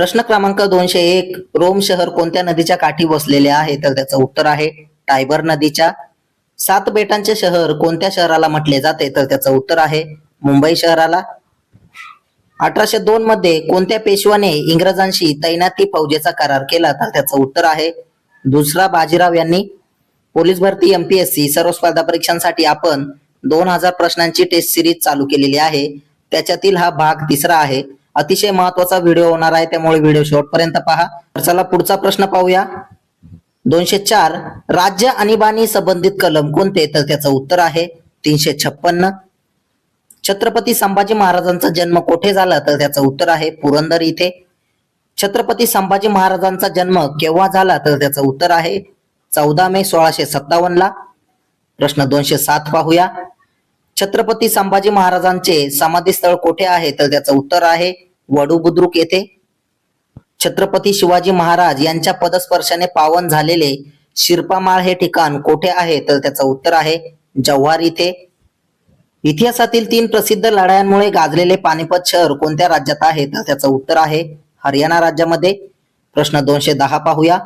प्रश्न क्रमांक दोनशे एक रोम शहर कोणत्या नदीच्या काठी वसलेले आहे? तर त्याचं उत्तर आहे टायबर नदीच्या. सात बेटांचे शहर कोणत्या शहराला म्हटले जाते? तर त्याचं उत्तर आहे मुंबई शहराला. अठराशे दोन मध्ये कोणत्या पेशवाने इंग्रजांशी तैनाती फौजेचा करार केला? तर त्याचं उत्तर आहे दुसरा बाजीराव यांनी. पोलीस भरती एमपीएससी सर्व स्पर्धा परीक्षांसाठी आपण दोन हजार प्रश्नांची टेस्ट सिरीज चालू केलेली आहे. त्याच्यातील हा भाग तिसरा आहे. अतिशय महत्त्वाचा व्हिडिओ होणार आहे त्यामुळे व्हिडिओ शेवटपर्यंत पहा. तर चला पुढचा प्रश्न पाहूया. दोनशे चार राज्य आणीबाणी संबंधित कलम कोणते? तर त्याचं उत्तर आहे तीनशे छप्पन्न. छत्रपती संभाजी महाराजांचा जन्म कोठे झाला? तर त्याचं उत्तर आहे पुरंदर इथे. छत्रपती संभाजी महाराजांचा जन्म केव्हा झाला? तर त्याचं उत्तर आहे चौदा मे सोळाशे सत्तावन्न ला प्रश्न दोनशे सात पाहूया. छत्रपती संभाजी महाराजांचे समाधी स्थळ कोठे आहे? तर त्याचं उत्तर आहे वडू बुद्रुक येथे. छत्रपती शिवाजी महाराज यांच्या पदस्पर्शाने पावन झालेले शिरपामाळ हे ठिकाण कोठे आहे? तर त्याचं उत्तर आहे जव्हार इथे. इतिहासातील तीन प्रसिद्ध लढायांमुळे गाजलेले पानिपत शहर कोणत्या राज्यात आहे? तर त्याचं उत्तर आहे हरियाणा राज्यामध्ये. प्रश्न दोनशे दहा पाहूया.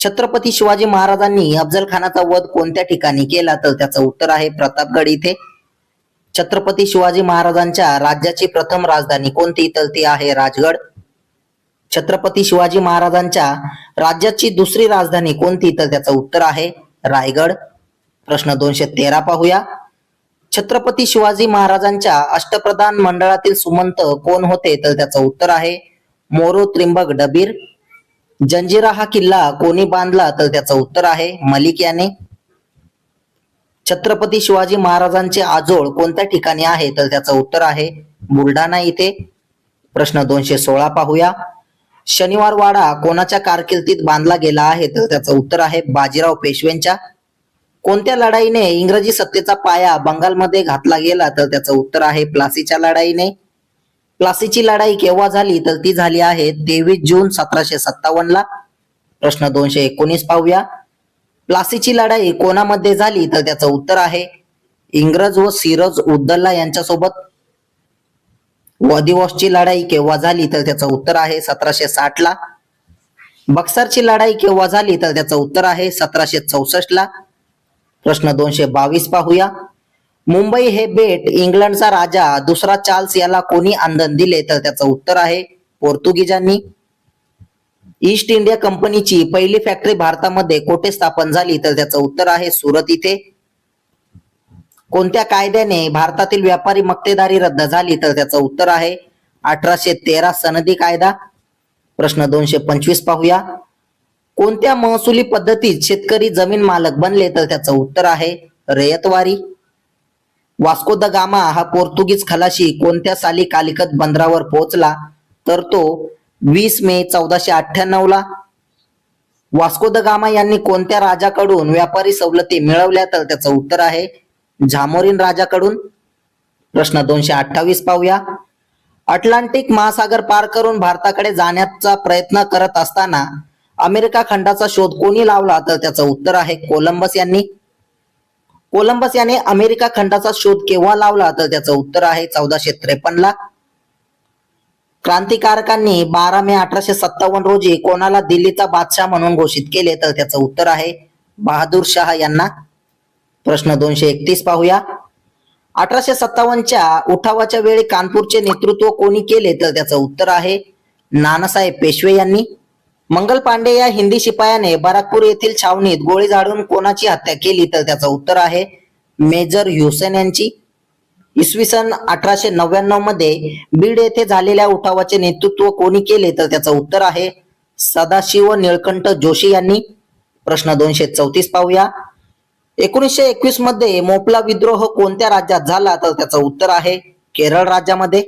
छत्रपती शिवाजी महाराजांनी अफजल खानाचा वध कोणत्या ठिकाणी केला? तर त्याचं उत्तर आहे प्रतापगड इथे. छत्रपती शिवाजी महाराजांच्या राज्याची प्रथम राजधानी कोणती? तर ती आहे राजगड. छत्रपती शिवाजी महाराजांच्या राज्याची दुसरी राजधानी कोणती? तर त्याचं उत्तर आहे रायगड. प्रश्न दोनशे तेरा पाहूया. छत्रपती शिवाजी महाराजांच्या अष्टप्रधान मंडळातील सुमंत कोण होते? तर त्याचं उत्तर आहे मोरो त्रिंबक डबीर. जंजिरा हा किल्ला कोणी बांधला? तर त्याचं उत्तर आहे मलिक याने. छत्रपती शिवाजी महाराजांचे आजोळ कोणत्या ठिकाणी आहे? तर त्याचं उत्तर आहे बुलढाणा इथे. प्रश्न दोनशे सोळा पाहूया. शनिवार वाडा कोणाच्या कारकिर्दीत बांधला गेला आहे? तर त्याचं उत्तर आहे बाजीराव पेशव्यांच्या कोणत्या लढाईने इंग्रजी सत्तेचा पाया बंगालमध्ये घातला गेला? तर त्याचं उत्तर आहे प्लासीच्या लढाईने. प्लासीची लढाई केव्हा झाली? तर ती झाली आहे तेवीस जून सतराशे सत्तावन्न ला प्रश्न दोनशे एकोणीस पाहूया. प्लासीची लढाई कोणामध्ये झाली तर त्याचं उत्तर आहे इंग्रज व सिरज उद्दल्ला यांच्यासोबत. वदिवसची लढाई केव्हा झाली तर त्याचं उत्तर आहे सतराशे साठ ला बक्सरची लढाई केव्हा झाली तर त्याचं उत्तर आहे सतराशे चौसष्ट ला प्रश्न दोनशे बावीस पाहूया. मुंबई हे बेट इंग्लंडचा राजा दुसरा चार्ल्स याला कोणी आंदन दिले तर त्याचं उत्तर आहे पोर्तुगीजांनी. ईस्ट इंडिया कंपनीची पहिली फॅक्टरी भारतामध्ये कोठे स्थापन झाली? तर त्याचं उत्तर आहे सुरत इथे. कोणत्या कायद्याने भारतातील व्यापारी मक्तेदारी रद्द झाली? तर त्याचं उत्तर आहे अठराशे तेरा सनदी कायदा. प्रश्न दोनशे पंचवीस पाहूया. कोणत्या महसुली पद्धतीत शेतकरी जमीन मालक बनले? तर त्याचं उत्तर आहे रयतवारी. वास्को द गामा हा पोर्तुगीज खलाशी कोणत्या साली कालिकत बंदरावर पोहोचला? तर तो वीस मे चौदाशे अठ्ठ्याण्णव ला वास्को द गामा यांनी कोणत्या राजाकडून व्यापारी सवलती मिळवल्या तर त्याचं उत्तर आहे झामोरीन राजाकडून. प्रश्न दोनशे अठ्ठावीस पाहूया. अटलांटिक महासागर पार करून भारताकडे जाण्याचा प्रयत्न करत असताना अमेरिका खंडाचा शोध कोणी लावला तर त्याचं उत्तर आहे कोलंबस यांनी. कोलंबस याने अमेरिका खंडाचा शोध केव्हा लावला तर त्याचं उत्तर आहे चौदाशे त्रेपन्न ला क्रांतिकारकांनी बारा मे अठराशे सत्तावन्न रोजी कोणाला दिल्लीचा बादशाह म्हणून घोषित केले तर त्याचं उत्तर आहे बहादूर शाह यांना. प्रश्न दोनशे एकतीस पाहूया. अठराशे सत्तावन्नच्या उठावाच्या वेळी कानपूरचे नेतृत्व कोणी केले तर त्याचं उत्तर आहे नानासाहेब पेशवे यांनी. मंगल पांडे या हिंदी शिपायाने बराकपूर येथील छावणीत गोळी झाडून कोणाची हत्या केली तर त्याचं उत्तर आहे मेजर ह्युसेन यांची. इसवी सन अठराशे नव्याण्णवमध्ये बीड येथे झालेल्या उठावाचे नेतृत्व कोणी केले? तर त्याचं उत्तर आहे सदाशिव निळकंठ जोशी यांनी. प्रश्न दोनशे चौतीस पाहूया. एकोणीसशे एकवीसमध्ये मोपला विद्रोह कोणत्या राज्यात झाला? तर त्याचं उत्तर आहे केरळ राज्यामध्ये.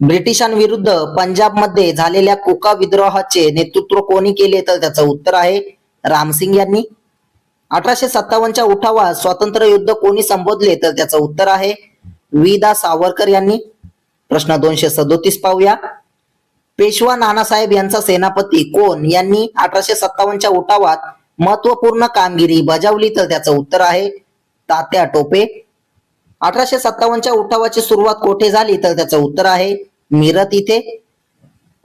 ब्रिटिशांविरुद्ध पंजाबमध्ये झालेल्या कोका विद्रोहाचे नेतृत्व कोणी केले? तर त्याचं उत्तर आहे रामसिंग यांनी. अठराशे सत्तावन्नच्या उठावात स्वातंत्र्य युद्ध कोणी संबोधले तर त्याचं उत्तर आहे विदा सावरकर यांनी. प्रश्न दोनशे सदोतीस पाहूया. पेशवा नानासाहेब यांचा सेनापती कोण? यांनी अठराशे सत्तावन्नच्या उठावात महत्त्वपूर्ण कामगिरी बजावली तर त्याचं उत्तर आहे तात्या टोपे. अठराशे सत्तावन्नच्या उठावाची सुरुवात कोठे झाली तर त्याचं उत्तर आहे मिरत इथे.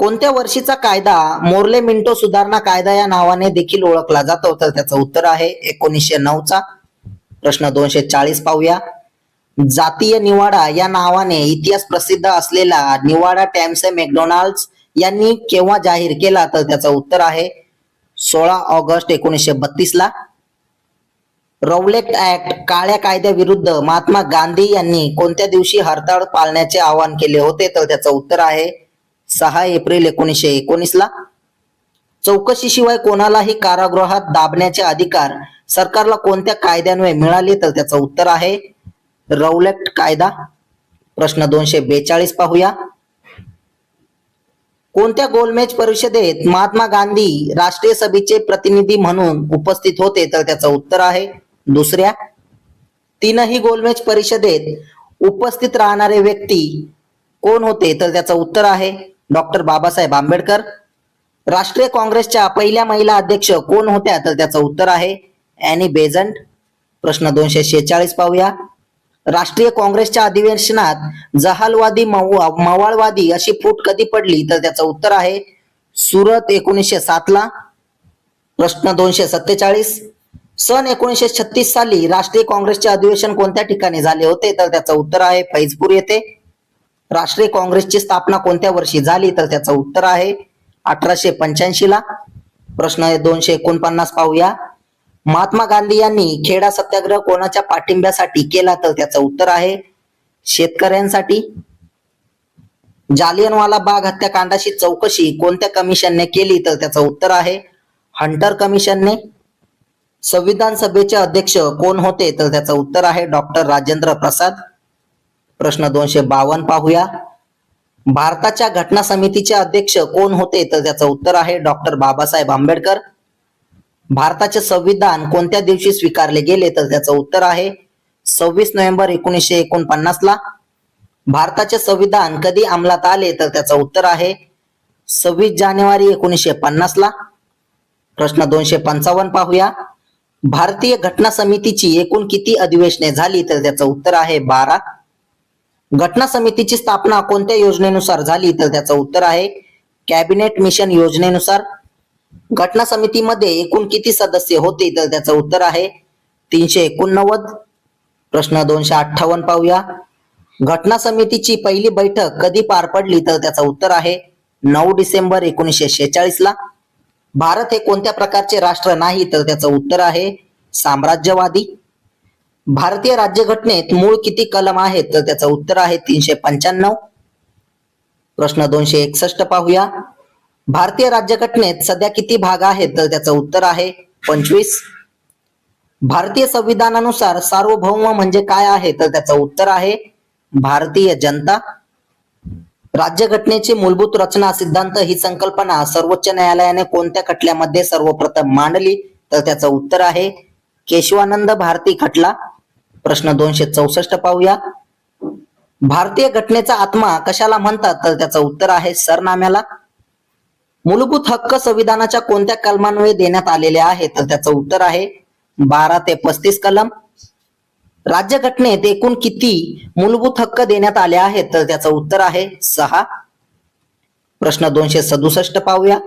कोणत्या वर्षीचा कायदा मोर्ले मिंटो सुधारणा कायदा या नावाने देखील ओळखला जातो? तर त्याचं उत्तर आहे एकोणीसशे नऊचा प्रश्न दोनशे चाळीस पाहूया. जातीय निवाडा या नावाने इतिहास प्रसिद्ध असलेला निवाडा टॅम्से मॅकडोनाल्ड्स यांनी केव्हा जाहीर केला? तर त्याचं उत्तर आहे सोळा ऑगस्ट एकोणीसशे बत्तीस ला. रौलेट ऍक्ट काळ्या कायद्याविरुद्ध महात्मा गांधी यांनी कोणत्या दिवशी हरताळ पाळण्याचे आवाहन केले होते? तर त्याचं उत्तर आहे सहा एप्रिल एकोणीसशे एकोणीस ला चौकशीशिवाय कोणालाही कारागृहात दाबण्याचे अधिकार सरकारला कोणत्या कायद्यान्वये मिळाले तर त्याचं उत्तर आहे. रौलेक्ट कायदा. प्रश्न दोनशे बेचाळीस पाहूया. कोणत्या गोलमेज परिषदेत महात्मा गांधी राष्ट्रीय सभेचे प्रतिनिधी म्हणून उपस्थित होते तर त्याचं उत्तर आहे. दुसऱ्या तीनही गोलमेज परिषदेत उपस्थित राहणारे व्यक्ती कोण होते तर त्याचं उत्तर आहे. डॉक्टर बाबासाहेब आंबेडकर. राष्ट्रीय काँग्रेसच्या पहिल्या महिला अध्यक्ष कोण होत्या? तर त्याचं उत्तर आहे अॅनी बेझंट प्रश्न दोनशे शेहेचाळीस पाहूया. राष्ट्रीय काँग्रेसच्या अधिवेशनात जहालवादी मवाळवादी अशी फूट कधी पडली? तर त्याचं उत्तर आहे सुरत एकोणीसशे सात ला प्रश्न दोनशे सत्तेचाळीस. सन एकोणीसशे छत्तीस साली राष्ट्रीय काँग्रेसचे अधिवेशन कोणत्या ठिकाणी झाले होते? तर त्याचं उत्तर आहे फैजपूर येथे. राष्ट्रीय काँग्रेसची स्थापना कोणत्या वर्षी झाली? तर त्याचं उत्तर आहे अठराशे पंच्याऐंशी ला. प्रश्न आहे दोनशे एकोणपन्नास पाहूया. महात्मा गांधी यांनी खेडा सत्याग्रह कोणाच्या पाठिंब्यासाठी केला? तर त्याचं उत्तर आहे शेतकऱ्यांसाठी. जालियनवाला बाग हत्याकांडाची चौकशी कोणत्या कमिशनने केली? तर त्याचं उत्तर आहे हंटर कमिशनने. संविधान सभेचे अध्यक्ष कोण होते? तर त्याचं उत्तर आहे डॉक्टर राजेंद्र प्रसाद. प्रश्न दोनशे बावन्न पाहूया. भारताच्या घटना समितीचे अध्यक्ष कोण होते? तर त्याचं उत्तर आहे डॉक्टर बाबासाहेब आंबेडकर. भारताचे संविधान कोणत्या दिवशी स्वीकारले गेले? तर त्याचं उत्तर आहे सव्वीस नोव्हेंबर एकोणीसशे एकोणपन्नास ला. भारताचे संविधान कधी अंमलात आले? तर त्याचं उत्तर आहे सव्वीस जानेवारी एकोणीसशे पन्नास ला. प्रश्न दोनशे पंचावन्न पाहूया. भारतीय घटना समितीची एकूण किती अधिवेशने झाली? तर त्याचं उत्तर आहे बारा. घटना समितीची स्थापना कोणत्या योजनेनुसार झाली तर त्याचं उत्तर आहे. कॅबिनेट मिशन योजनेनुसार घटना समितीमध्ये एकूण किती सदस्य होते तर त्याचं उत्तर आहे. तीनशे एकोणनव्वद. प्रश्न दोनशे अठ्ठावन्न पाहूया. घटना समितीची पहिली बैठक कधी पार पडली तर त्याचं उत्तर आहे. नऊ डिसेंबर एकोणीसशे शेचाळीस ला. भारत हे कोणत्या प्रकारचे राष्ट्र नाही तर त्याचं उत्तर आहे. साम्राज्यवादी. भारतीय राज्यघटनेत मूळ किती कलम आहेत? तर त्याचं उत्तर आहे तीनशे पंच्याण्णव. प्रश्न दोनशे एकसष्ट पाहूया. भारतीय राज्यघटनेत सध्या किती भाग आहेत? तर त्याचं उत्तर आहे पंचवीस. भारतीय संविधानानुसार सार्वभौम म्हणजे काय आहे? तर त्याचं उत्तर आहे भारतीय जनता. राज्यघटनेची मूलभूत रचना सिद्धांत ही संकल्पना सर्वोच्च न्यायालयाने कोणत्या खटल्यामध्ये सर्वप्रथम मांडली? तर त्याचं उत्तर आहे केशवानंद भारती खटला. प्रश्न दोनशे चौसष्ट पाहूया. भारतीय घटनेचा आत्मा कशाला म्हणतात? तर त्याचं उत्तर आहे सरनाम्याला. मूलभूत हक्क संविधानाच्या कोणत्या कलमांमुळे देण्यात आलेले आहे? तर त्याचं उत्तर आहे बारा ते पस्तीस कलम. राज्यघटनेत एकूण किती मूलभूत हक्क देण्यात आले आहेत? तर त्याचं उत्तर आहे सहा. प्रश्न दोनशे सदुसष्ट पाहूया.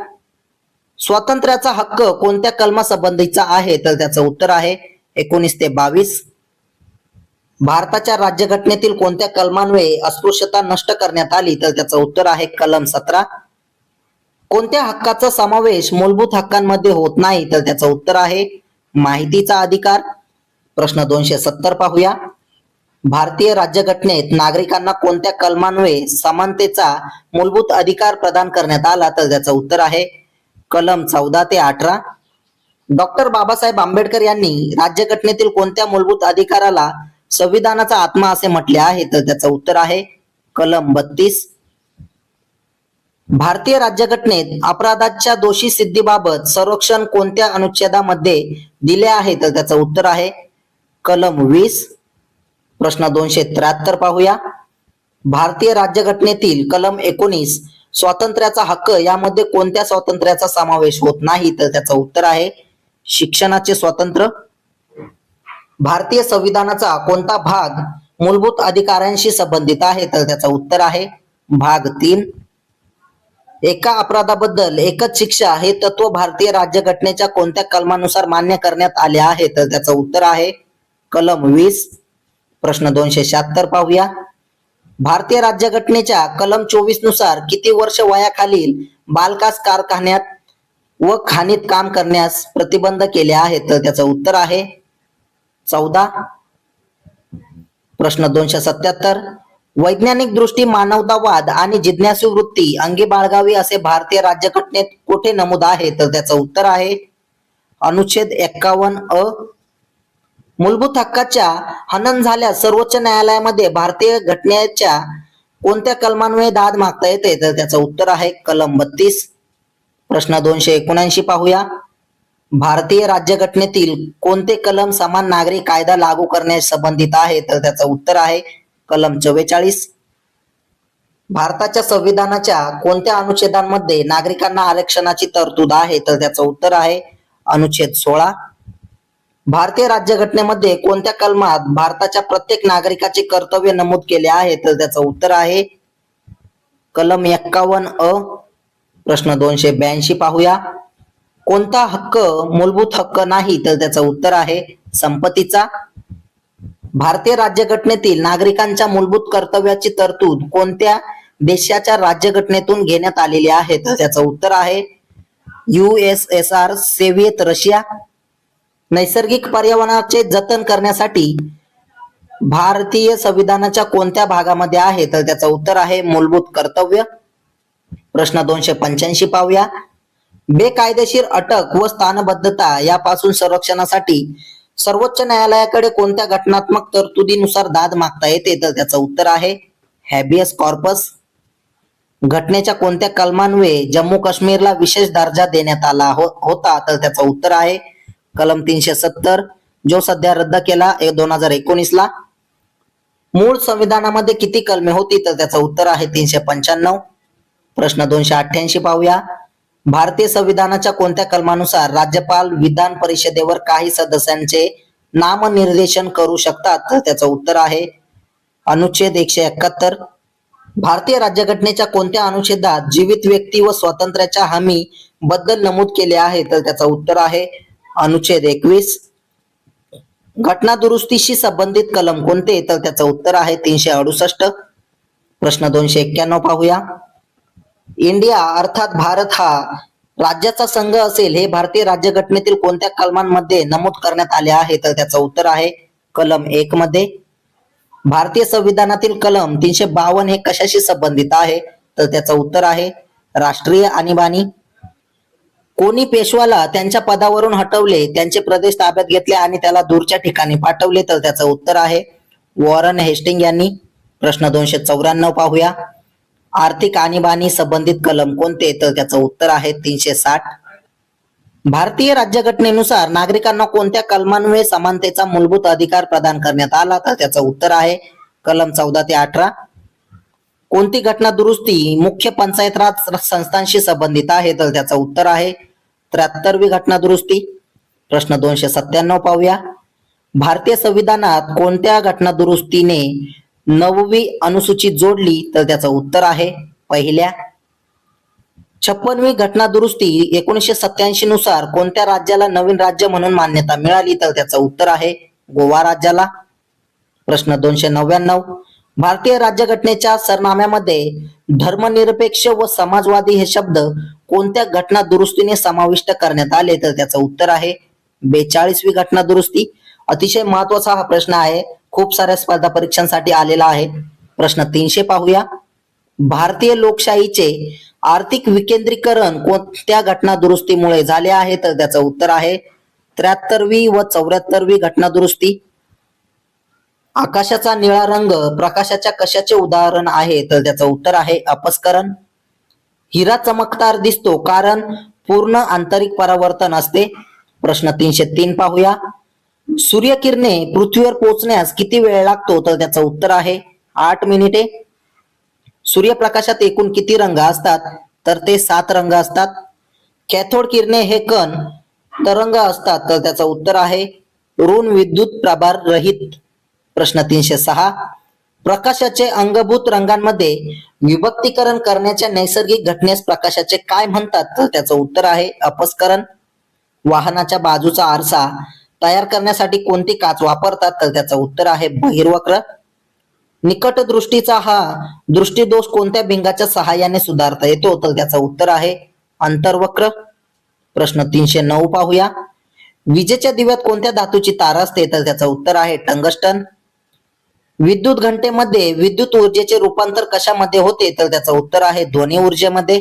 स्वातंत्र्याचा हक्क कोणत्या कलमासंबंधीचा आहे? तर त्याचं उत्तर आहे एकोणीस ते बावीस. भारताच्या राज्यघटनेतील कोणत्या कलमान्वये अस्पृश्यता नष्ट करण्यात आली? तर त्याचं उत्तर आहे कलम सतरा. कोणत्या हक्काचा समावेश मूलभूत हक्कांमध्ये होत नाही? तर त्याचं उत्तर आहे माहितीचा अधिकार. प्रश्न दोनशे सत्तर पाहूया. भारतीय राज्यघटनेत नागरिकांना कोणत्या कलमान्वये समानतेचा मूलभूत अधिकार प्रदान करण्यात आला? तर त्याचं उत्तर आहे कलम चौदा ते अठरा. डॉक्टर बाबासाहेब आंबेडकर यांनी राज्यघटनेतील कोणत्या मूलभूत अधिकाराला संविधानाचा आत्मा असे म्हटले आहे तर त्याचं उत्तर आहे कलम बत्तीस. भारतीय राज्यघटनेत अपराधाच्या दोषी सिद्धीबाबत संरक्षण कोणत्या अनुच्छेदामध्ये दिले आहे तर त्याचं उत्तर आहे कलम वीस. प्रश्न दोनशे त्र्याहत्तर पाहूया. भारतीय राज्यघटनेतील कलम एकोणीस स्वातंत्र्याचा हक्क यामध्ये कोणत्या स्वातंत्र्याचा समावेश होत नाही तर त्याचं उत्तर आहे शिक्षणाचे स्वातंत्र्य. भारतीय संविधानाचा कोणता भाग मूलभूत अधिकारांशी संबंधित आहे? तर त्याचं उत्तर आहे भाग तीन. एका अपराधाबद्दल एकच शिक्षा हे तत्व भारतीय राज्यघटनेच्या कोणत्या कलमानुसार मान्य करण्यात आले आहे? तर त्याचं उत्तर आहे कलम वीस. प्रश्न दोनशे शहात्तर पाहूया. भारतीय राज्यघटनेच्या कलम चोवीसनुसार किती वर्ष वयाखालील बालकास कारखान्यात व खाणीत काम करण्यास प्रतिबंध केले आहे तर त्याचं उत्तर आहे चौदा. प्रश्न दोनशे सत्याहत्तर. वैज्ञानिक दृष्टी मानवतावाद आणि जिज्ञासू वृत्ती अंगी बाळगावी असे भारतीय राज्यघटनेत कुठे नमूद आहे? तर त्याचं उत्तर आहे अनुच्छेद एक्कावन्न अ. मूलभूत हक्काच्या हनन झाल्यास सर्वोच्च न्यायालयामध्ये भारतीय घटनेच्या कोणत्या कलमान्वये दाद मागता येते? तर त्याचं उत्तर आहे कलम बत्तीस. प्रश्न दोनशे एकोणऐंशी पाहूया. भारतीय राज्यघटनेतील कोणते कलम समान नागरी कायदा लागू करण्यास संबंधित आहे? तर त्याचं उत्तर आहे कलम चव्वेचाळीस. भारताच्या संविधानाच्या कोणत्या अनुच्छेदांमध्ये नागरिकांना आरक्षणाची तरतूद आहे? तर त्याचं उत्तर आहे अनुच्छेद सोळा. भारतीय राज्यघटनेमध्ये कोणत्या कलमात भारताच्या प्रत्येक नागरिकाचे कर्तव्य नमूद केले आहे? तर त्याचं उत्तर आहे कलम एक्कावन्न अ. प्रश्न दोनशे ब्याऐंशी पाहूया. कोणता हक्क मूलभूत हक्क नाही तर त्याचं उत्तर आहे संपत्तीचा. भारतीय राज्यघटनेतील नागरिकांच्या मूलभूत कर्तव्याची तरतूद कोणत्या देशाच्या राज्यघटनेतून घेण्यात आलेली आहे तर त्याचं उत्तर आहे युएसएसआर सोव्हिएत रशिया. नैसर्गिक पर्यावरणाचे जतन करण्यासाठी भारतीय संविधानाच्या कोणत्या भागामध्ये आहे तर त्याचं उत्तर आहे मूलभूत कर्तव्य. प्रश्न दोनशे पंच्याऐंशी पाहूया. बेकायदेशीर अटक व स्थानबद्धता यापासून संरक्षणासाठी सर्वोच्च न्यायालयाकडे कोणत्या घटनात्मक तरतुदीनुसार दाद मागता येते? तर त्याचं उत्तर आहे हॅबियस कॉर्पस. घटनेच्या कोणत्या कलमान्वये जम्मू काश्मीरला विशेष दर्जा देण्यात आला हो- होता? तर त्याचं उत्तर आहे कलम तीनशे सत्तर जो सध्या रद्द केला दोन हजार एकोणीस ला मूळ संविधानामध्ये किती कलमे होती? तर त्याचं उत्तर आहे तीनशे पंच्याण्णव. प्रश्न दोनशे अठ्ठ्याऐंशी पाहूया. भारतीय संविधानाच्या कोणत्या कलमानुसार राज्यपाल विधान परिषदेवर काही सदस्यांचे नामनिर्देशन करू शकतात? तर त्याचं उत्तर आहे अनुच्छेद एकशे एकाहत्तर. भारतीय राज्यघटनेच्या कोणत्या अनुच्छेदात जीवित व्यक्ती व स्वातंत्र्याच्या हमी बद्दल नमूद केले आहे? तर त्याचं उत्तर आहे अनुच्छेद एकवीस. घटना दुरुस्तीशी संबंधित कलम कोणते? तर त्याचं उत्तर आहे तीनशे अडुसष्ट. प्रश्न दोनशे एक्क्याण्णव पाहूया. इंडिया अर्थात भारत हा राज्याचा संघ असेल हे भारतीय राज्यघटनेतील कोणत्या कलमांमध्ये नमूद करण्यात आले आहे? तर त्याचं उत्तर आहे कलम एक मध्ये. भारतीय संविधानातील कलम तीनशे बावन्न हे कशाशी संबंधित आहे? तर त्याचं उत्तर आहे राष्ट्रीय आणीबाणी. कोणी पेशवाला त्यांच्या पदावरून हटवले त्यांचे प्रदेश ताब्यात घेतले आणि त्याला दूरच्या ठिकाणी पाठवले? तर त्याचं उत्तर आहे वॉरन हेस्टिंग यांनी. प्रश्न दोनशे चौऱ्याण्णव पाहूया. आर्थिक आणीबाणी संबंधित कलम कोणते? तर त्याचं उत्तर आहे तीनशे साठ. भारतीय राज्यघटनेनुसार नागरिकांना कोणत्या कलमांमुळे समानतेचा मूलभूत अधिकार प्रदान करण्यात आला? तर त्याचं उत्तर आहे कलम चौदा ते अठरा. कोणती घटना दुरुस्ती मुख्य पंचायत राज संस्थांशी संबंधित आहे? तर त्याचं उत्तर आहे त्र्याहत्तरवी घटना दुरुस्ती. प्रश्न दोनशे सत्त्याण्णव पाहूया. भारतीय संविधानात कोणत्या घटना दुरुस्तीने नववी अनुसूची जोडली तर त्याचं उत्तर आहे पहिल्या. छप्पनवी घटना दुरुस्ती एकोणीसशे सत्याऐंशी नुसार कोणत्या राज्याला नवीन राज्य म्हणून मान्यता मिळाली तर त्याचं उत्तर आहे गोवा राज्याला. प्रश्न दोनशे नव्याण्णव. भारतीय राज्यघटनेच्या सरनाम्यामध्ये धर्मनिरपेक्ष व समाजवादी हे शब्द कोणत्या घटना दुरुस्तीने समाविष्ट करण्यात आले तर त्याचं उत्तर आहे बेचाळीसवी घटना दुरुस्ती. अतिशय महत्त्वाचा हा प्रश्न आहे. खूप साऱ्या स्पर्धा परीक्षांसाठी आलेला आहे. प्रश्न तीनशे पाहूया. भारतीय लोकशाहीचे आर्थिक विकेंद्रीकरण कोणत्या घटना दुरुस्तीमुळे झाले आहे? तर त्याचं उत्तर आहे त्र्याहत्तरवी व चौऱ्याहत्तरवी घटना दुरुस्ती. आकाशाचा निळा रंग प्रकाशाच्या कशाचे उदाहरण आहे? तर त्याचं उत्तर आहे अपस्करण. हिरा चमकदार दिसतो कारण पूर्ण आंतरिक परावर्तन असते. प्रश्न तीनशे तीन पाहूया. सूर्यकिरणे पृथ्वीवर पोहोचण्यास किती वेळ लागतो? तर त्याचं उत्तर आहे आठ मिनिटे. सूर्यप्रकाशात एकूण किती रंग असतात? तर ते सात रंग असतात. कॅथोड किरणे हे कण तरंग असतात. तर त्याचं उत्तर आहे ऋण विद्युत प्रभार रहित. प्रश्न तीनशे सहा. प्रकाशाचे अंगभूत रंगांमध्ये विभक्तीकरण करण्याच्या नैसर्गिक घटनेस प्रकाशाचे काय म्हणतात? तर त्याचं उत्तर आहे अपस्करण. वाहनाच्या बाजूचा आरसा तयार करण्यासाठी कोणती काच वापरतात? तर त्याचं उत्तर आहे बहिर्वक्र. निकट दृष्टीचा हा दृष्टीदोष कोणत्या भिंगाच्या सहाय्याने सुधारता येतो? तर त्याचं उत्तर आहे अंतर्वक्र. प्रश्न तीनशे नऊ पाहूया. विजेच्या दिव्यात कोणत्या धातूची तार असते? तर त्याचं उत्तर आहे टंगस्टन. विद्युत घंटेमध्ये विद्युत ऊर्जेचे रूपांतर कशामध्ये होते? तर त्याचं उत्तर आहे ध्वनी ऊर्जेमध्ये.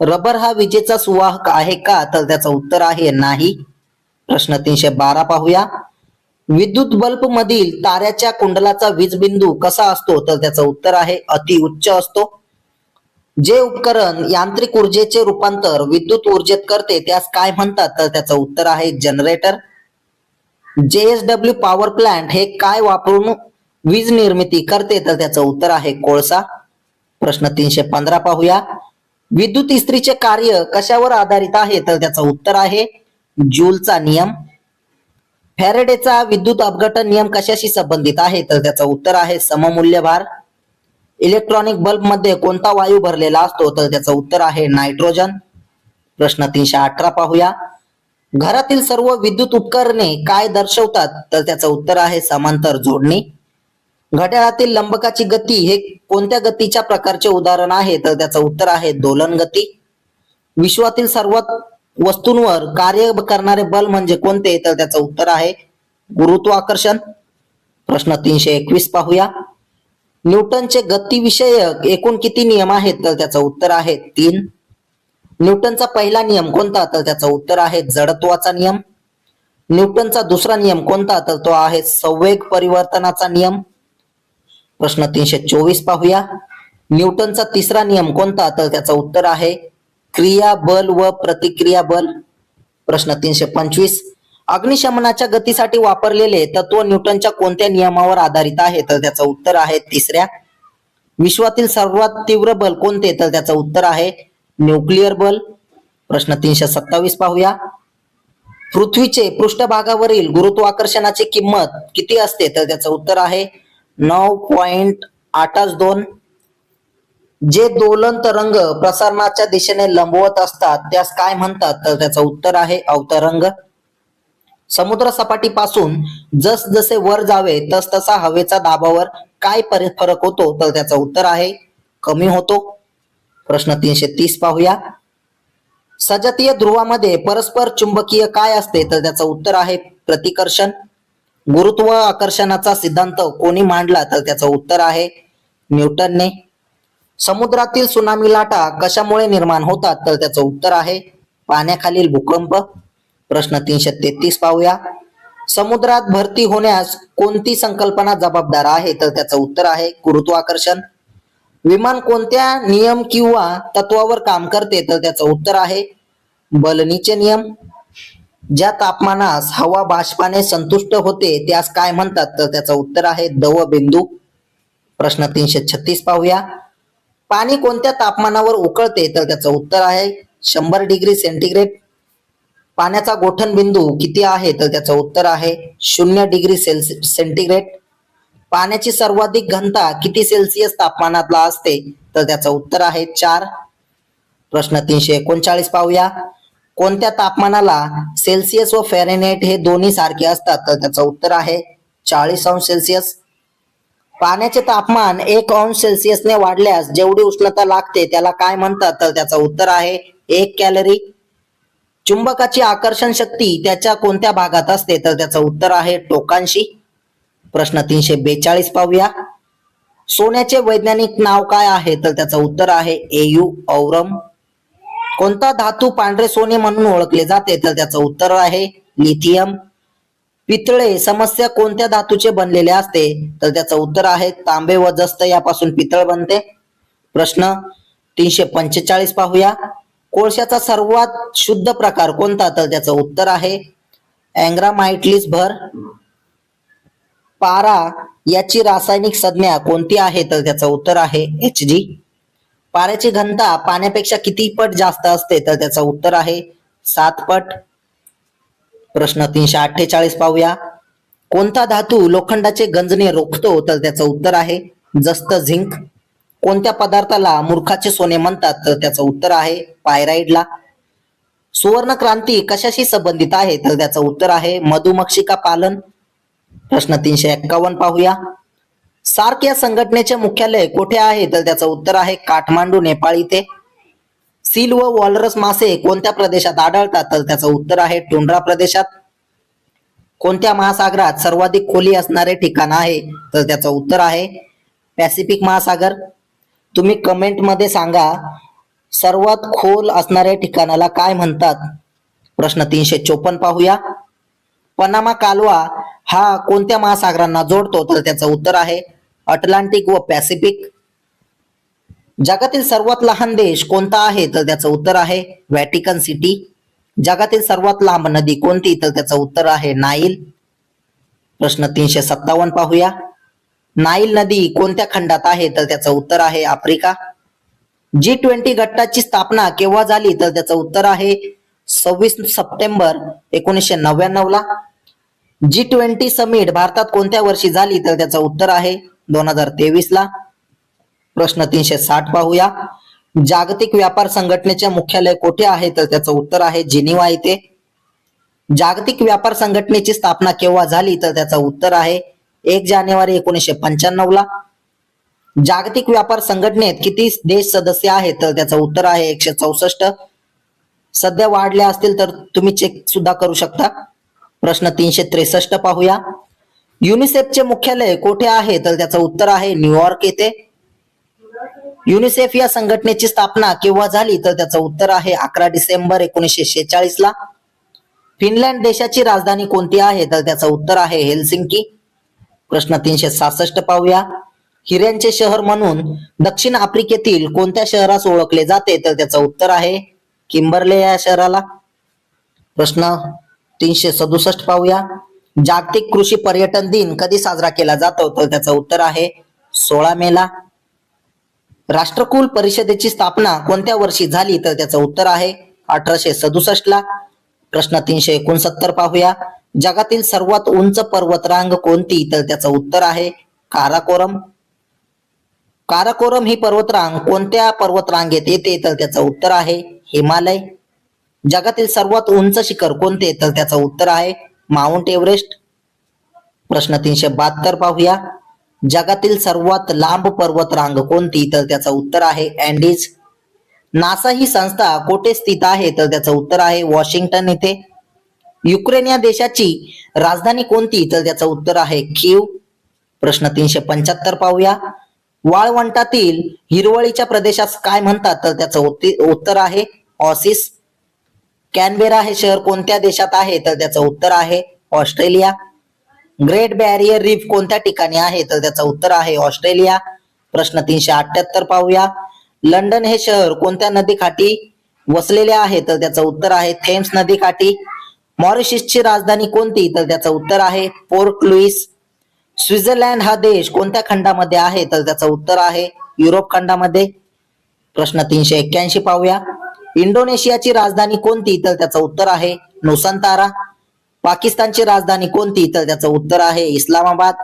रबर हा विजेचा सुवाहक आहे का? तर त्याचं उत्तर आहे नाही. प्रश्न तीनशे बारा पाहूया. विद्युत बल्ब मधील ताऱ्याच्या कुंडलाचा वीजबिंदू कसा असतो? तर त्याचं उत्तर आहे अति उच्च असतो. जे उपकरण यांत्रिक ऊर्जेचे रूपांतर विद्युत ऊर्जेत करते त्यास काय म्हणतात? तर त्याचं उत्तर आहे जनरेटर. जेएसडब्ल्यू पॉवर प्लांट हे काय वापरून वीज निर्मिती करते? तर त्याचं उत्तर आहे कोळसा. प्रश्न तीनशे पंधरा पाहूया. विद्युत इस्त्रीचे कार्य कशावर आधारित आहे? तर त्याचं उत्तर आहे जूलचा नियम. फॅरेडेचा विद्युत अपघटन नियम कशाशी संबंधित आहे? तर त्याचं उत्तर आहे सममूल्य भार इलेक्ट्रॉनिक बल्बमध्ये कोणता वायू भरलेला असतो? तर त्याचं उत्तर आहे नायट्रोजन. प्रश्न तीनशे अठरा पाहूया. घरातील सर्व विद्युत उपकरणे काय दर्शवतात? तर त्याचं उत्तर आहे समांतर जोडणी. घड्याळातील लंबकाची गती हे कोणत्या गतीच्या प्रकारचे उदाहरण आहे? तर त्याचं उत्तर आहे दोलन गती. विश्वातील सर्वात वस्तूंवर कार्य करणारे बल म्हणजे कोणते? तर त्याचं उत्तर आहे गुरुत्वाकर्षण प्रश्न तीनशे एकवीस पाहूया. न्यूटनचे गतीविषयक एकूण किती नियम आहेत? तर त्याचं उत्तर आहे तीन. न्यूटनचा पहिला नियम कोणता? तर त्याचं उत्तर आहे जडत्वाचा नियम. न्यूटनचा दुसरा नियम कोणता? तर तो आहे संवेग परिवर्तनाचा नियम. प्रश्न तीनशे चोवीस पाहूया. न्यूटनचा तिसरा नियम कोणता? तर त्याचं उत्तर आहे क्रिया बल व प्रतिक्रिया बल? प्रश्न तीनशे पंचवीस. अग्निशमनाच्या गतीसाठी वापरलेले तत्व न्यूटनच्या कोणत्या नियमावर आधारित आहे? तर त्याचं उत्तर आहे तिसऱ्या. विश्वातील सर्वात तीव्र बल कोणते? तर त्याचं उत्तर आहे न्यूक्लिअर बल. प्रश्न तीनशे सत्तावीस पाहूया. पृथ्वीचे पृष्ठभागावरील गुरुत्वाकर्षणाची किंमत किती असते? तर त्याचं उत्तर आहे नऊ पॉइंट आठच दोन. जे दोलन तरंग प्रसारणाच्या दिशेने लंबवत असतात त्यास काय म्हणतात? तर त्याचं उत्तर आहे अवतरंग. समुद्र सपाटीपासून जस जसे वर जावे तस तसा हवेचा दाबावर काय फरक होतो? तर त्याचं उत्तर आहे कमी होतो. प्रश्न तीनशे तीस पाहूया. सजातीय ध्रुवामध्ये परस्पर चुंबकीय काय असते? तर त्याचं उत्तर आहे प्रतिकर्षण. गुरुत्व आकर्षणाचा सिद्धांत कोणी मांडला? तर त्याचं उत्तर आहे न्यूटनने. समुद्रातील सुनामी लाटा कशामुळे निर्माण होतात? तर त्याचं उत्तर आहे पाण्याखालील भूकंप. प्रश्न तीनशे तेहतीस पाहूया. समुद्रात भरती होण्यास कोणती संकल्पना जबाबदार आहे? तर त्याचं उत्तर आहे गुरुत्वाकर्षण. विमान कोणत्या नियम किंवा तत्वावर काम करते? तर त्याचं उत्तर आहे बलनीचे नियम. ज्या तापमानास हवा बाष्पाने संतुष्ट होते त्यास काय म्हणतात? तर त्याचं उत्तर आहे दव बिंदू प्रश्न तीनशे छत्तीस पाहूया. पाणी कोणत्या तापमानावर उकळते? तर त्याचं उत्तर आहे शंभर डिग्री सेंटीग्रेड. पाण्याचा गोठण बिंदू किती आहे? तर त्याचं उत्तर आहे शून्य डिग्री सेल्सि सेंटीग्रेड. पाण्याची सर्वाधिक घनता किती सेल्सिअस तापमानातला असते? तर त्याचं उत्तर आहे चार. प्रश्न तीनशे एकोणचाळीस पाहूया. कोणत्या तापमानाला सेल्सिअस व फॅरेनेट हे दोन्ही सारखे असतात? तर त्याचं उत्तर आहे चाळीस अंश सेल्सिअस. पाण्याचे तापमान एक अंश सेल्सिअसने वाढल्यास जेवढी उष्णता लागते त्याला काय म्हणतात? तर त्याचं उत्तर आहे एक कॅलरी. चुंबकाची आकर्षण शक्ती त्याच्या कोणत्या भागात असते? तर त्याचं उत्तर आहे टोकांशी. प्रश्न तीनशे बेचाळीस पाहूया. सोन्याचे वैज्ञानिक नाव काय आहे? तर त्याचं उत्तर आहे एयू औरम कोणता धातू पांढरे सोने म्हणून ओळखले जाते? तर त्याचं उत्तर आहे लिथियम. पितळे समस्या कोणत्या धातूचे बनलेले असते? तर त्याचं उत्तर आहे तांबे व जस्त यापासून पितळ बनते. प्रश्न तीनशे पंचेचाळीस पाहूया. कोळशाचा सर्वात शुद्ध प्रकार कोणता? तर त्याचं उत्तर आहे अँग्रामाइटलीस भर. पारा याची रासायनिक संज्ञा कोणती आहे? तर त्याचं उत्तर आहे एच जी. पाऱ्याची घनता पाण्यापेक्षा किती पट जास्त असते? तर त्याचं उत्तर आहे सात पट. प्रश्न तीनशे अठ्ठेचाळीस पाहूया. कोणता धातू लोखंडाचे गंजणे रोखतो? तर त्याचं उत्तर आहे जस्त झिंक. कोणत्या पदार्थाला मूर्खाचे सोने म्हणतात? तर त्याचं उत्तर आहे पायराईडला. सुवर्ण क्रांती कशाशी संबंधित आहे? तर त्याचं उत्तर आहे मधुमक्षिका पालन. प्रश्न तीनशे एक्कावन्न पाहूया. सार्क या संघटनेचे मुख्यालय कुठे आहे? तर त्याचं उत्तर आहे काठमांडू नेपाळ इथे. सील व वॉलरस मासे कोणत्या प्रदेशात आढळतात? तर त्याचं उत्तर आहे टोंड्रा प्रदेशात. कोणत्या महासागरात सर्वाधिक खोली असणारे ठिकाण आहे? तर त्याचं उत्तर आहे पॅसिफिक महासागर. तुम्ही कमेंटमध्ये सांगा सर्वात खोल असणाऱ्या ठिकाणाला काय म्हणतात? प्रश्न तीनशे चोपन्न पाहूया. पनामा कालवा हा कोणत्या महासागरांना जोडतो? तर त्याचं उत्तर आहे अटलांटिक व पॅसिफिक. जगातील सर्वात लहान देश कोणता आहे? तर त्याचं उत्तर आहे व्हॅटिकन सिटी. जगातील सर्वात लांब नदी कोणती? तर त्याचं उत्तर आहे नाईल. प्रश्न तीनशे सत्तावन्न पाहूया. नाईल नदी कोणत्या खंडात आहे? तर त्याचं उत्तर आहे आफ्रिका. जी ट्वेंटी गटाची स्थापना केव्हा झाली? तर त्याचं उत्तर आहे सव्वीस सप्टेंबर एकोणीसशे नव्याण्णव ला जी ट्वेंटी समिट भारतात कोणत्या वर्षी झाली? तर त्याचं उत्तर आहे दोन हजार तेवीस ला प्रश्न तीनशे साठ पाहूया. जागतिक व्यापार संघटनेचे मुख्यालय कोठे आहे? तर त्याचं उत्तर आहे जिनिवा येथे जागतिक व्यापार संघटनेची स्थापना केव्हा झाली? तर त्याचं उत्तर आहे एक जानेवारी एकोणीसशे पंच्याण्णव ला. जागतिक व्यापार संघटनेत किती देश सदस्य आहेत? तर त्याचं उत्तर आहे एकशे चौसष्ट. सध्या वाढले असतील तर तुम्ही चेक सुद्धा करू शकता. प्रश्न तीनशे त्रेसष्ट पाहूया. युनिसेफचे मुख्यालय कोठे आहे? तर त्याचं उत्तर आहे न्यूयॉर्क येथे. युनिसेफ या संघटनेची स्थापना केव्हा झाली तर त्याचं उत्तर आहे अकरा डिसेंबर एकोणीसशे शेचाळीस ला फिनलँड देशाची राजधानी कोणती आहे? तर त्याचं उत्तर आहे हेलसिंकी. प्रश्न तीनशे सहासष्ट पाहूया. हिऱ्यांचे शहर म्हणून दक्षिण आफ्रिकेतील कोणत्या शहरास ओळखले जाते? तर त्याचं उत्तर आहे किंबर्ले या शहराला. प्रश्न तीनशे सदुसष्ट पाहूया. जागतिक कृषी पर्यटन दिन कधी साजरा केला जातो? तर त्याचं उत्तर आहे सोळा मेला. राष्ट्रकुल परिषदेची स्थापना कोणत्या वर्षी झाली तर त्याचं उत्तर आहे? अठराशे सदुसष्ट ला. प्रश्न तीनशे एकोणसत्तर पाहूया. जगातील सर्वात उंच पर्वतरांग कोणती तर त्याचं उत्तर आहे काराकोरम. काराकोरम ही पर्वतरांग कोणत्या पर्वतरांगेत येते तर त्याचं उत्तर आहे हिमालय. जगातील सर्वात उंच शिखर कोणते तर त्याचं उत्तर आहे माउंट एव्हरेस्ट. प्रश्न तीनशे बहात्तर पाहूया. जगातील सर्वात लांब पर्वत रांग कोणती? तर त्याचं उत्तर आहे अँडीज. नासा ही संस्था कोठे स्थित आहे? तर त्याचं उत्तर आहे वॉशिंग्टन येथे युक्रेन या देशाची राजधानी कोणती? तर त्याचं उत्तर आहे कीव प्रश्न तीनशे पंच्याहत्तर पाहूया. वाळवंटातील हिरवळीच्या प्रदेशास काय म्हणतात? तर त्याचं उत्ती- उत्तर आहे ऑसिस. कॅनबेरा हे शहर कोणत्या देशात आहे? तर त्याचं उत्तर आहे ऑस्ट्रेलिया. ग्रेट बॅरियर रीफ कोणत्या ठिकाणी आहे? तर त्याचं उत्तर आहे ऑस्ट्रेलिया. प्रश्न तीनशे अठ्याहत्तर पाहूया. लंडन हे शहर कोणत्या नदीकाठी वसलेले आहे? तर त्याचं उत्तर आहे थेम्स नदीकाठी. मॉरिशसची राजधानी कोणती? तर त्याचं उत्तर आहे पोर्ट लुईस. स्वित्झर्लंड हा देश कोणत्या खंडामध्ये आहे? तर त्याचं उत्तर आहे युरोप खंडामध्ये. प्रश्न तीनशे एक्क्याऐंशी पाहूया. इंडोनेशियाची राजधानी कोणती? तर त्याचं उत्तर आहे नुसंतारा. पाकिस्तानची राजधानी कोणती? तर त्याचं उत्तर आहे इस्लामाबाद.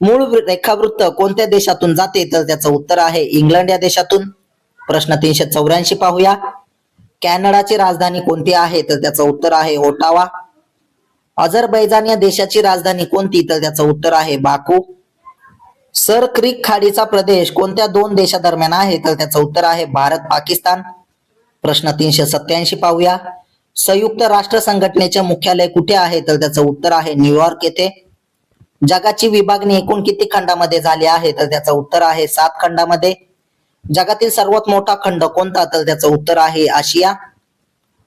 मूळ रेखावृत्त कोणत्या देशातून जाते? तर त्याचं उत्तर आहे इंग्लंड या देशातून. प्रश्न तीनशे चौऱ्याऐंशी पाहूया. कॅनडाची राजधानी कोणती आहे? तर त्याचं उत्तर आहे ओटावा. अझरबैजान या देशाची राजधानी कोणती? तर त्याचं उत्तर आहे बाकू. सर क्रिक खाडीचा प्रदेश कोणत्या दोन देशादरम्यान आहे? तर त्याचं उत्तर आहे भारत पाकिस्तान. प्रश्न तीनशे सत्याऐंशी पाहूया. संयुक्त राष्ट्र संघटनेचे मुख्यालय कुठे आहे? तर त्याचं उत्तर आहे न्यूयॉर्क येथे. जगाची विभागणी एकूण किती खंडामध्ये झाली आहे? तर त्याचं उत्तर आहे सात खंडामध्ये. जगातील सर्वात मोठा खंड कोणता? तर त्याचं उत्तर आहे आशिया.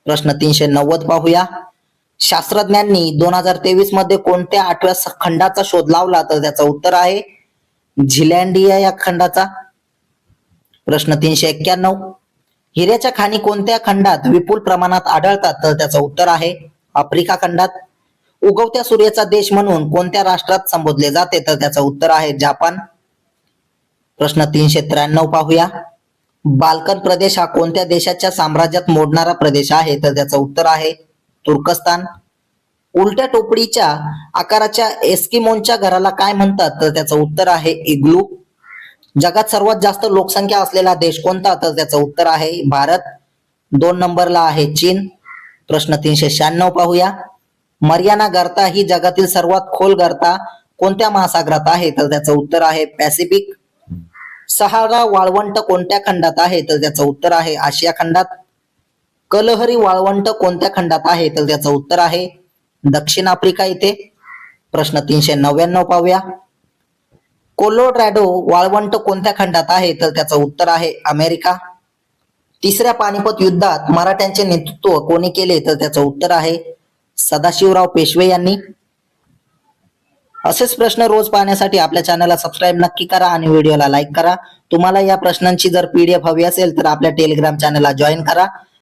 प्रश्न तीनशे नव्वद पाहूया. शास्त्रज्ञांनी दोन हजार तेवीसमध्ये कोणत्या आठव्या खंडाचा शोध लावला? तर त्याचं उत्तर आहे झिलँडिया या खंडाचा. प्रश्न तीनशे एक्क्याण्णव. हिऱ्याच्या खाणी कोणत्या खंडात विपुल प्रमाणात आढळतात? तर त्याचं उत्तर आहे आफ्रिका खंडात. उगवत्या सूर्याचा देश म्हणून कोणत्या राष्ट्रात संबोधले जाते? तर त्याचं उत्तर आहे जपान. प्रश्न तीनशे त्र्याण्णव पाहूया. बाल्कन प्रदेश हा कोणत्या देशाच्या साम्राज्यात मोडणारा प्रदेश आहे? तर त्याचं उत्तर आहे तुर्कस्तान. उलट्या टोपडीच्या आकाराच्या एस्किमोनच्या घराला काय म्हणतात? तर त्याचं उत्तर आहे इग्लू. जगात सर्वात जास्त लोकसंख्या असलेला देश कोणता? तर त्याचं उत्तर आहे भारत. दोन नंबरला आहे चीन. प्रश्न तीनशे शहाण्णव पाहूया. मरियाना गर्ता ही जगातील सर्वात खोल गर्ता कोणत्या महासागरात आहे? तर त्याचं उत्तर आहे पॅसिफिक. सहारा वाळवंट कोणत्या खंडात आहे? तर त्याचं उत्तर आहे आशिया खंडात. कलहरी वाळवंट कोणत्या खंडात आहे? तर त्याचं उत्तर आहे दक्षिण आफ्रिका येथे प्रश्न तीनशे नव्याण्णव पाहूया. कोलोरॅडो वाळवंट कोणत्या खंडात आहे? तर त्याचं उत्तर आहे अमेरिका. तिसऱ्या पानिपत युद्धात मराठ्यांचे नेतृत्व कोणी केले? तर त्याचं उत्तर आहे सदाशिवराव पेशवे यांनी. असेच प्रश्न रोज पाहण्यासाठी आपल्या चॅनलला सबस्क्राईब नक्की करा आणि व्हिडिओला लाईक करा. तुम्हाला या प्रश्नांची जर पीडीएफ हवी असेल तर आपल्या टेलिग्राम चॅनलला जॉईन करा.